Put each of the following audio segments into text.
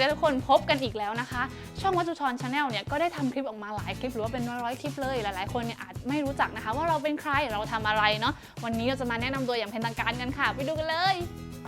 ดีทุกคนพบกันอีกแล้วนะคะ ช่องวัตถุทรชาแนลเนี่ยก็ได้ทำคลิปออกมาหลายคลิปหรือว่าเป็นร้อยๆคลิปเลยหลายๆคนเนี่ยอาจไม่รู้จักนะคะ ว่าเราเป็นใครเราทำอะไรเนาะวันนี้เราจะมาแนะนำตัวอย่างเป็นทางการกันค่ะ ไปดูกันเลย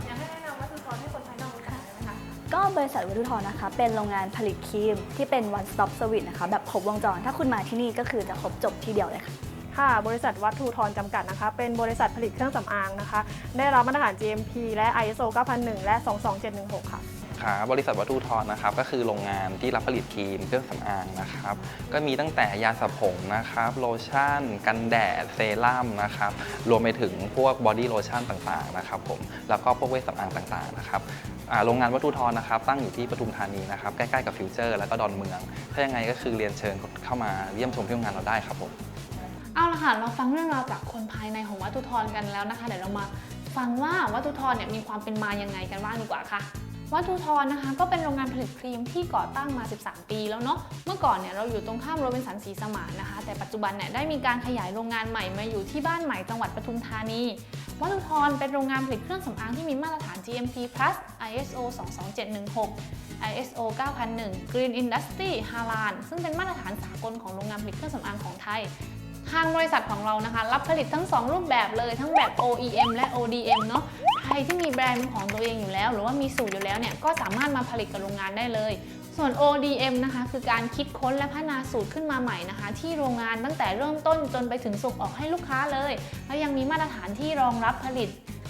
อยากให้แนะนำวัตถุทรให้คนภายนอกรู้จักได้ไหมคะก็บริษัทวัตถุทรนะคะ เป็นโรงงานผลิตครีมที่เป็น one stop service นะคะแบบครบวงจรถ้าคุณมาที่นี่ก็คือจะครบจบที่เดียวเลยค่ะค่ะ บริษัทวัตถุทรจำกัดนะคะ เป็นบริษัทผลิตเครื่องสำอางนะคะ ได้รับมาตรฐาน GMP และ ISO 9001 และ 22716 ค่ะ ครับริษัทวัตถุทรนะครับ ก็คือโรงงานที่รับผลิตครีมเครื่องสำอางนะครับ ก็มีตั้งแต่ยาสระผมนะครับ โลชั่น กันแดด เซรั่มนะครับ รวมไปถึงพวกบอดี้โลชั่นต่างๆนะครับผม แล้วก็พวกเวชสำอางต่างๆนะครับโรงงานวัตถุทรนะครับ ตั้งอยู่ที่ปทุมธานีนะครับ ใกล้ๆกับฟิวเจอร์ แล้วก็ดอนเมือง ถ้ายังไงก็คือเรียนเชิญเข้ามาเยี่ยมชมที่โรงงานเราได้ครับผม เอาละค่ะ เราฟังเรื่องราวจากคนภายในของวัตถุทรกันแล้วนะคะ เดี๋ยวเรามาฟังว่าวัตถุทรเนี่ยมีความเป็นมายังไงกันบ้างดีกว่าค่ะ วัตถุทรนะคะก็เป็นโรงงานผลิตครีมที่ก่อตั้งมา 13 ปีแล้วเนาะ เมื่อก่อนเนี่ยเราอยู่ตรงข้ามโรบินสันศรีสมานนะคะ แต่ปัจจุบันเนี่ยได้มีการขยายโรงงานใหม่มาอยู่ที่บ้านใหม่จังหวัดปทุมธานี วัตถุทรเป็นโรงงานผลิตเครื่องสำอางที่มีมาตรฐาน GMP Plus ISO 22716 ISO 9001 Green Industry Halal ซึ่งเป็นมาตรฐานสากลของโรงงานผลิตเครื่องสำอางของไทย ทางบริษัทของเรานะคะ รับผลิตทั้ง 2 รูปแบบเลยทั้งแบบ OEM และ ODM เนาะใครที่มีแบรนด์ของตัวเองอยู่แล้ว หรือว่ามีสูตรอยู่แล้วเนี่ยก็สามารถมาผลิตกับโรงงานได้เลย ส่วน ODM นะคะ คือการคิดค้นและพัฒนาสูตรขึ้นมาใหม่นะคะ ที่โรงงานตั้งแต่เริ่มต้นจนไปถึงส่งออกให้ลูกค้าเลย แล้วยังมีมาตรฐานที่รองรับผลิต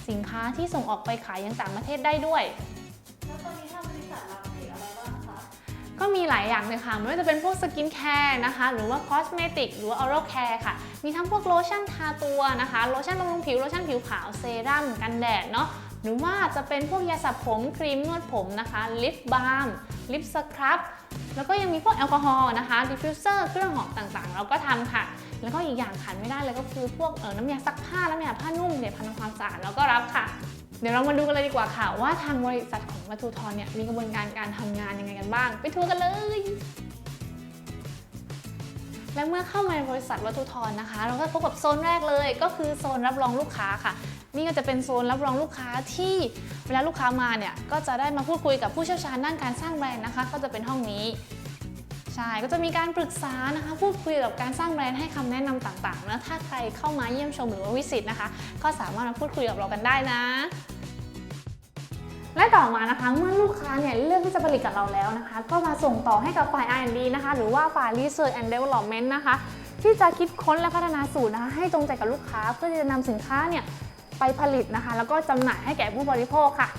สินค้าที่ส่งออกไปขายยังต่างประเทศได้ด้วย ก็มีหลายอย่างเลยค่ะไม่ว่าจะเป็นพวกสกินแคร์นะคะ หรือว่าคอสเมติกหรือว่าออรัลแคร์ค่ะ มีทั้งพวกโลชั่นทาตัวนะคะ โลชั่นบำรุงผิว โลชั่นผิวขาว เซรั่ม กันแดดเนาะ หรือว่าจะเป็นพวกยาสระผม ครีมนวดผมนะคะ ลิปบาล์ม ลิปสครับ แล้วก็ยังมีพวกแอลกอฮอล์นะคะดิฟฟิวเซอร์ เครื่องหอมต่างๆ เราก็ทำค่ะ แล้วก็อีกอย่างขาดไม่ได้เลยก็คือพวกน้ำยาซักผ้าน้ำยาผ้านุ่มเนี่ยพันทำความสะอาดเราก็รับค่ะ เดี๋ยวเรามาดูกันเลยดีกว่าค่ะ ว่าทางบริษัทของวัตถุทรเนี่ยมีกระบวนการการทำงานยังไงกันบ้าง ไปทัวร์กันเลย และเมื่อเข้ามาในบริษัทวัตถุทรนะคะ เราก็พบกับโซนแรกเลย ก็คือโซนรับรองลูกค้าค่ะนี่ก็จะเป็นโซนรับรองลูกค้าที่เวลาลูกค้ามาเนี่ยก็จะได้มาพูดคุยกับผู้เชี่ยวชาญด้านการสร้างแบรนด์นะคะ ก็จะเป็นห้องนี้ใช่ก็จะมีการปรึกษานะคะ พูดคุยกับการสร้างแบรนด์ให้คำแนะนำต่างๆนะถ้าใครเข้ามาเยี่ยมชมหรือว่าวิสิตนะคะ ก็สามารถมาพูดคุยกับเรากันได้นะ และต่อมานะคะเมื่อลูกค้าเนี่ยเลือกที่จะผลิตกับเราแล้วนะคะ ก็มาส่งต่อให้กับฝ่าย R&D นะคะ หรือว่าฝ่าย Research and Development นะคะ ที่จะคิดค้นและพัฒนาสูตรนะคะ ให้ตรงใจกับลูกค้าเพื่อที่จะนำสินค้าเนี่ยไปผลิตนะคะ แล้วก็จำหน่ายให้แก่ผู้บริโภคค่ะ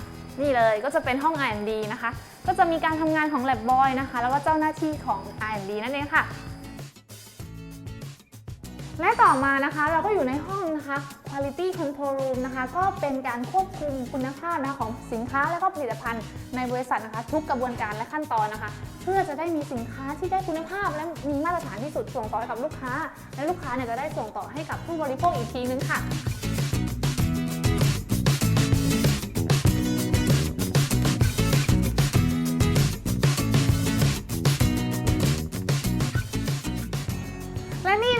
นี่เลยก็จะเป็นห้อง R&D นะคะ ก็จะมีการทำงานของ Lab Boy นะคะ แล้วก็เจ้าหน้าที่ของ R&D นั่นเองค่ะและต่อมานะคะเราก็อยู่ในห้อง นะคะ Quality Control Room นะคะ ก็เป็นการควบคุมคุณภาพนะคะของสินค้าและก็ผลิตภัณฑ์ในบริษัทนะคะ ทุกกระบวนการและขั้นตอนนะคะ เพื่อจะได้มีสินค้าที่ได้คุณภาพและมีมาตรฐานที่สุดส่งต่อให้กับลูกค้า และลูกค้าเนี่ยจะได้ส่งต่อให้กับผู้บริโภคอีกทีนึงค่ะ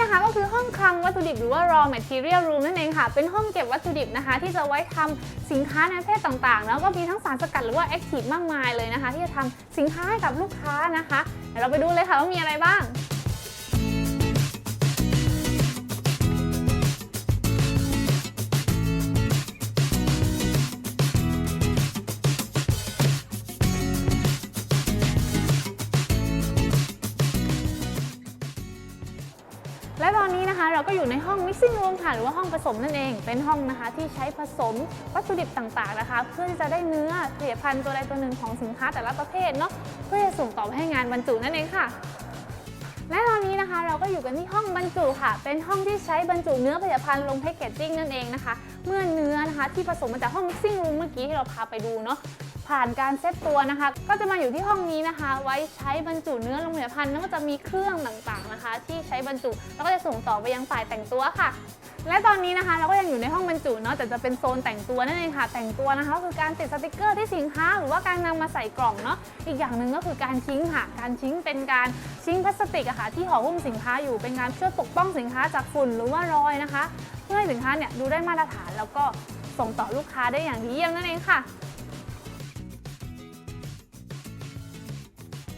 นะคะก็คือห้องคลังวัตถุดิบหรือว่า raw material room นั่นเองค่ะ เป็นห้องเก็บวัตถุดิบนะคะ ที่จะไว้ทำสินค้าในประเภทต่างๆ แล้วก็มีทั้งสารสกัดหรือว่า active มากมายเลยนะคะ ที่จะทำสินค้าให้กับลูกค้านะคะเดี๋ยวเราไปดูเลยค่ะว่ามีอะไรบ้าง และตอนนี้นะคะเราก็อยู่ในห้อง mixing room ค่ะ หรือว่าห้องผสมนั่นเอง เป็นห้องนะคะที่ใช้ผสมวัตถุดิบต่างๆนะคะ เพื่อที่จะได้เนื้อผลิตภัณฑ์ตัวใดตัวหนึ่งของสินค้าแต่ละประเภทเนาะเพื่อจะส่งต่อไปให้งานบรรจุนั่นเองค่ะ และตอนนี้นะคะเราก็อยู่กันที่ห้องบรรจุค่ะ เป็นห้องที่ใช้บรรจุเนื้อผลิตภัณฑ์ลงแพคเกจจิ้งนั่นเองนะคะ เมื่อเนื้อนะคะที่ผสมมาจากห้อง mixing room เมื่อกี้ที่เราพาไปดูเนาะ ผ่านการเซตตัวนะคะ ก็จะมาอยู่ที่ห้องนี้นะคะ ไว้ใช้บรรจุเนื้อลงผลิตภัณฑ์แล้วก็จะมีเครื่องต่างๆนะคะ ที่ใช้บรรจุแล้วก็จะส่งต่อไปยังฝ่ายแต่งตัวค่ะและตอนนี้นะคะเราก็ยังอยู่ในห้องบรรจุเนาะแต่จะเป็นโซนแต่งตัวนั่นเองค่ะ แต่งตัวนะคะก็คือการติดสติกเกอร์ที่สินค้า หรือว่าการนำมาใส่กล่องเนาะอีกอย่างหนึ่งก็คือการทิ้งค่ะ การทิ้งเป็นการทิ้งพลาสติกอะค่ะที่ห่อหุ้มสินค้าอยู่เป็นการช่วยปกป้องสินค้าจากฝุ่นหรือว่ารอยนะคะ เพื่อให้สินค้าเนี่ยดูได้มาตรฐานแล้วก็ส่งต่อลูกค้าได้อย่างดีเยี่ยมนั่นเองค่ะ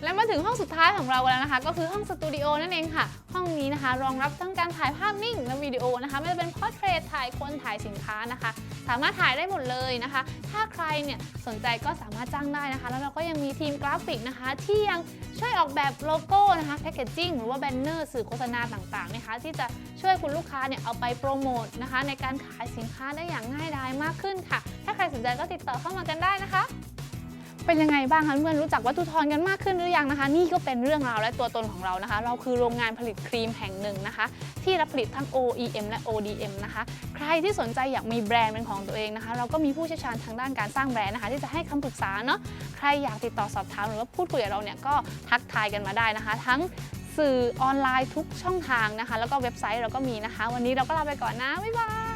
และมาถึงห้องสุดท้ายของเราแล้วนะคะ ก็คือห้องสตูดิโอนั่นเองค่ะ ห้องนี้นะคะ รองรับทั้งการถ่ายภาพนิ่งและวิดีโอนะคะไม่ว่าจะเป็นพอร์เทรตถ่ายคนถ่ายสินค้านะคะ สามารถถ่ายได้หมดเลยนะคะ ถ้าใครเนี่ยสนใจก็สามารถจ้างได้นะคะ แล้วเราก็ยังมีทีมกราฟิกนะคะ ที่ยังช่วยออกแบบโลโก้นะคะแพคเกจจิ้งหรือว่าแบนเนอร์สื่อโฆษณาต่างๆนะคะ ที่จะช่วยคุณลูกค้าเนี่ยเอาไปโปรโมทนะคะ ในการขายสินค้าได้อย่างง่ายดายมากขึ้นค่ะ ถ้าใครสนใจก็ติดต่อเข้ามากันได้นะคะ เป็นยังไงบ้างคะเพื่อนรู้จักวัตถุทอนกันมากขึ้นหรือยังนะคะ นี่ก็เป็นเรื่องราวและตัวตนของเรานะคะ เราคือโรงงานผลิตครีมแห่งหนึ่งนะคะ ที่รับผลิตทั้ง OEM และ ODM นะคะ ใครที่สนใจอยากมีแบรนด์เป็นของตัวเองนะคะ เราก็มีผู้เชี่ยวชาญทางด้านการสร้างแบรนด์นะคะ ที่จะให้คำปรึกษาเนาะใครอยากติดต่อสอบถามหรือว่าพูดคุยกับเราเนี่ยก็ทักทายกันมาได้นะคะ ทั้งสื่อออนไลน์ทุกช่องทางนะคะ แล้วก็เว็บไซต์เราก็มีนะคะ วันนี้เราก็ลาไปก่อนนะบ๊ายบาย